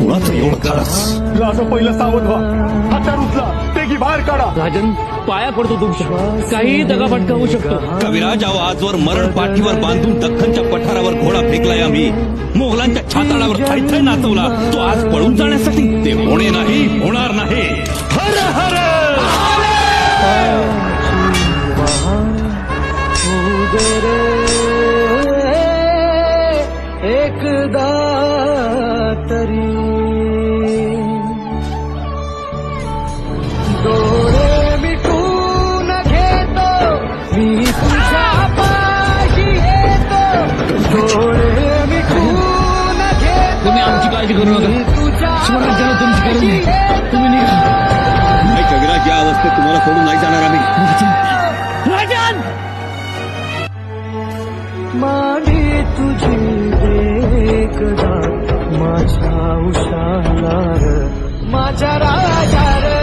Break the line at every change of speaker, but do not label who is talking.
कुणाचं एवढं खरंच
राजा पहिलं सावध व्हा. हातार उचला. ते की बाहेर काढा.
राजन पाया पडतो तुमच्या. काही दगाफटका होऊ शकतो.
कविराज आव आजवर मरण पाठीवर बांधून दख्खनच्या पठारावर घोडा फेकलाय आम्ही. मोगलांच्या छाताडावर थैथय नाचवला. तो आज पळून जाण्यासाठी ते होणे नाही होणार नाही.
एकदा तरी. डोळे मिटून घेतो मी तुझ्या पाशी येतो. डोळे मिटून घेतो
तुम्ही आमची काळजी करू नका. स्वराज्याला तुमची
येतो.
तुम्ही निघा.
नाही कविराज या अवस्थेत तुम्हाला सोडून नाही जाणार आम्ही.
राजन!
मागे तुझी एकदा माझ्या उशाला माझ्या राजा